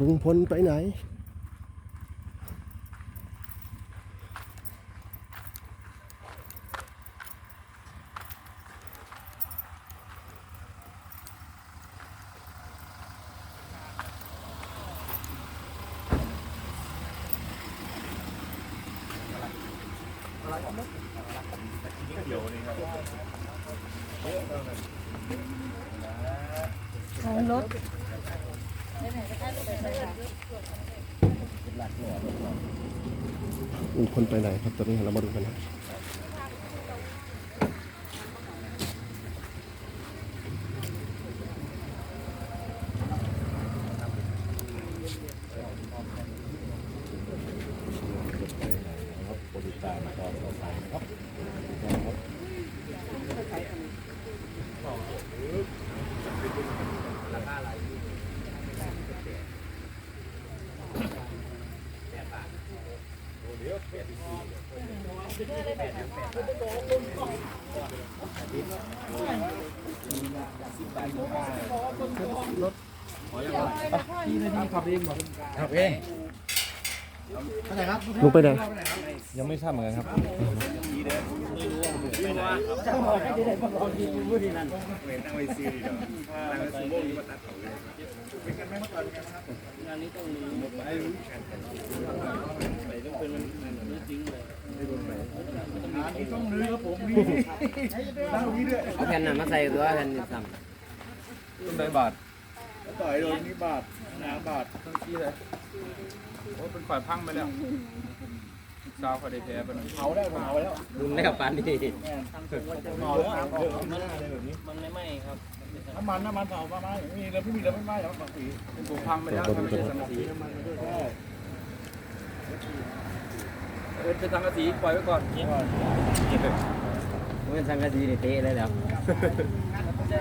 ลุงพลไปไหน ของรถ ลุงพลไปไหนครับตอนนี้เรามาดูกันนะ ขับเองลุงไปไหนยังไม่ทราบเหมือนกันครับ เอาแผ่นน่ะมาใส่ตัวแผ่นซ้ต้นไดบาทต่อยโดนนี่บาทน้ำบาทต้นขี้เลยโอ้เป็นฝ่ายพังไปแล้วสาวเขาได้แพ้ไปหน่อยเผาแล้วเผาแล้วำรุนแล้วปานนี้เผาแล้วน้ำเผาไม่ได้เลยแบบนี้ มันไม่ไหม้ครับน้ำมันน้ำมันเผามาไหมมีแล้วไม่มีแล้วไม่ไหม้แล้วบางทีเป็นผมพังไปแล้วทำเป็นสังกะสีเออเป็นสังกะสีปล่อยไว้ก่อน มันสังกะสีนี่เตะเลยแล้ว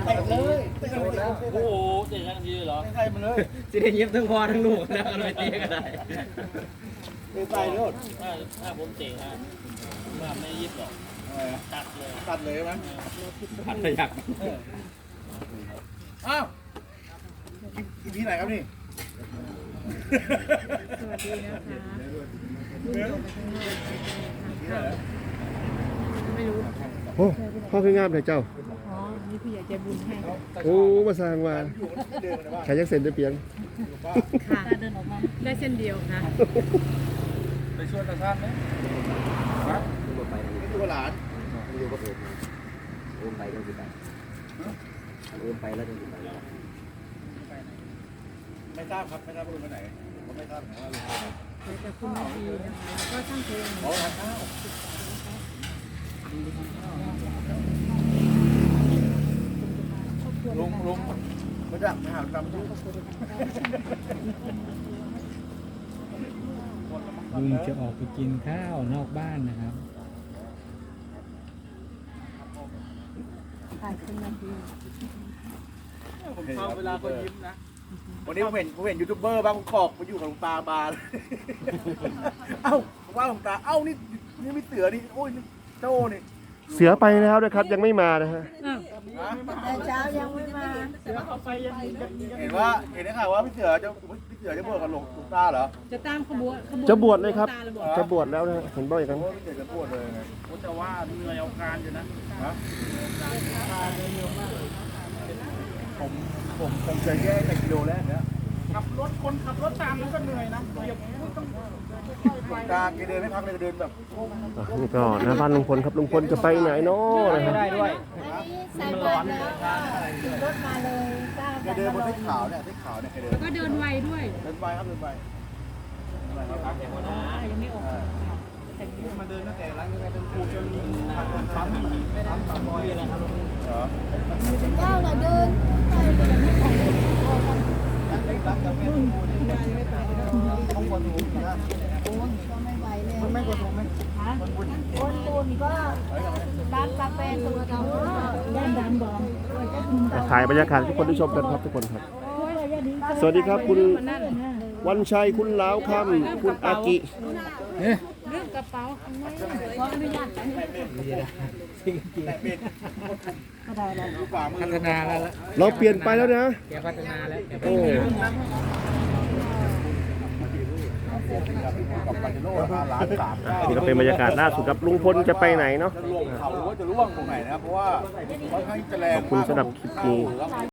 เตะเลยเตะเลยโอ้โหเตะสังกะสีเหรอใส่มันเลยสิได้เย็บทั้งพ่อทั้งลูกนะก็เลยเตะก็ได้ใส่เลยถ้าถ้าผมเตะฮะว่าไม่ยิบหรอกตัดเลยตัดเลยไหมพันประหยัดอ้าวอีพีไหนครับนี่สวัสดีนะคะไม่รู้โอ้ พ่อคืองามเลยเจ้า อ๋อ นี่ผู้ใหญ่ใจบุญให้ โอ้มาสร้างว่าอยู่ที่เดิมนะว่าใครยังเซ็นได้เพียง ค่ะเดินออกมาได้เส้นเดียวค่ะ ไปช่วยตาชาติไหมฮะนี่ตัวหลานอยู่ก็เปิดโอนไปก็สิไปโอนไปแล้วจะสิไปไม่ทราบครับ ไม่ทราบว่าลุงไปไหนผมไม่ทราบนะว่าลุงไปไหนเดี๋ยวจะคุณนาทีนะคะแล้วก็ช่างเพลงอ๋อทานข้าว ลุงลุงไม่ได้ไม่หาตามตู้ลุงจะออกไปกินข้าวนอกบ้านนะครับถ่ายคุณนาทีผมชอบเวลาเขายิ้มนะ วันนี้ผมเห็นผมเห็นยูทูบเบอร์บางกอกมาอยู่กับหลวงตาบาเลยเอ้าผมว่าหลวงตา เอ้านี่นี่ไม่เสือนี่โอ้ย นี่โจ้นี่เสือไปแล้วนะครับ ยังไม่มานะฮะแต่เช้ายังไม่มาเห็นว่าเห็นได้ข่าวว่าพี่เสือจะพี่เสือจะบวชกับหลวงหลวงตาเหรอจะตามขบวนขบวนจะบวชเลยครับตาระจะบวชแล้วนะฮะเห็นบ่อยกันโอ้พี่เสือจะบวชเลยไงผมจะว่าเหนื่อยเอาการอยู่นะฮะผมผมผมจะแย่แต่กิโลแรกเนี้ยขับรถคนขับรถตามมันก็เหนื่อยนะเดี๋ยว ต้องหลวงตาแกเดินไม่พักเลยเดินแบบอะนี่ก็หน้าบ้านลุงพลครับลุงพลจะไปไหนเนาะนะฮะได้ด้วยใส่บาตรแล้วก็ขี่รถมาเลยทราบแกเดินบนเส้นขาวเนี่ยเส้นขาวเนี่ยแกเดินแล้วก็เดินไวด้วย เดินไปครับเดินไปอะไรครับยังไม่ออกมาเดินตั้งแต่ร้านนี้เป็นครูจนทำปั๊มปั๊มปั๊มบอยอะไรครับเหรอเจ้าน่ะเดินไปแต่ยังไม่ออกก็ไม่ ไหวเลยมันไม่กดลงไหมคนบุญก็ร้านกาแฟตัวเราด้านดันบอมถ่ายบรรยากาศให้ทุกคนได้ชมกันครับทุกคนครับ สวัสดีครับคุณวันชัยคุณลาวคำคุณอากิเรื่องกระเป๋าขออนุญาตไปแต่เป็นดูฝ่ามือพัฒนาแล้วเราเปลี่ยนไปแล้วนะแกพัฒนาแล้วแกโอ้ นสามอะนี่ก็เป็นบรรยากาศล่าสุดครับลุงพลจะไปไหนเนาะจะลงเขาหรือว่าจะล่วงตรงไหนนะครับเพราะว่าค่อนข้างจะแรงขอบคุณสำหรับคลิปนี้มาก